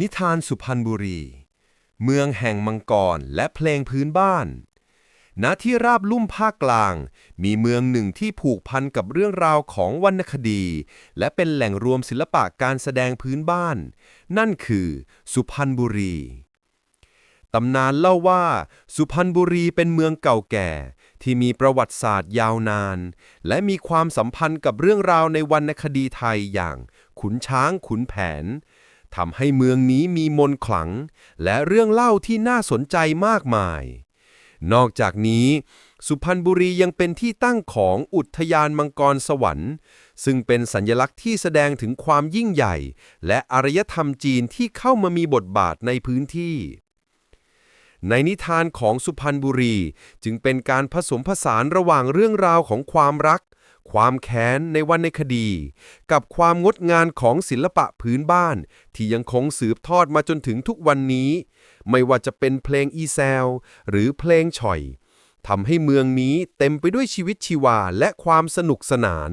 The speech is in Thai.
นิทานสุพรรณบุรี เมืองแห่งมังกรและเพลงพื้นบ้าน ณ ที่ราบลุ่มภาคกลาง มีเมืองหนึ่งที่ผูกพันกับเรื่องราวของวรรณคดี และเป็นแหล่งรวมศิลปะการแสดงพื้นบ้าน นั่นคือสุพรรณบุรี ตำนานเล่าว่า สุพรรณบุรีเป็นเมืองเก่าแก่ ที่มีประวัติศาสตร์ยาวนาน และมีความสัมพันธ์กับเรื่องราวในวรรณคดีไทยอย่าง ขุนช้างขุนแผน ทำให้เมืองนี้มีมนต์ขลัง และเรื่องเล่าที่น่าสนใจมากมาย นอกจากนี้ สุพรรณบุรียังเป็นที่ตั้งของอุทยานมังกรสวรรค์ ซึ่งเป็นสัญลักษณ์ที่แสดงถึงความยิ่งใหญ่ และอารยธรรมจีนที่เข้ามามีบทบาทในพื้นที่ ในนิทานของสุพรรณบุรีจึงเป็นการผสมผสานระหว่างเรื่องราวของความรัก ความแค้นในวันในคดี กับความงดงามของศิลปะพื้นบ้าน ที่ยังคงสืบทอดมาจนถึงทุกวันนี้ ไม่ว่าจะเป็นเพลงอีแซวหรือเพลงฉ่อยทำให้เมืองนี้เต็มไปด้วยชีวิตชีวาและความสนุกสนาน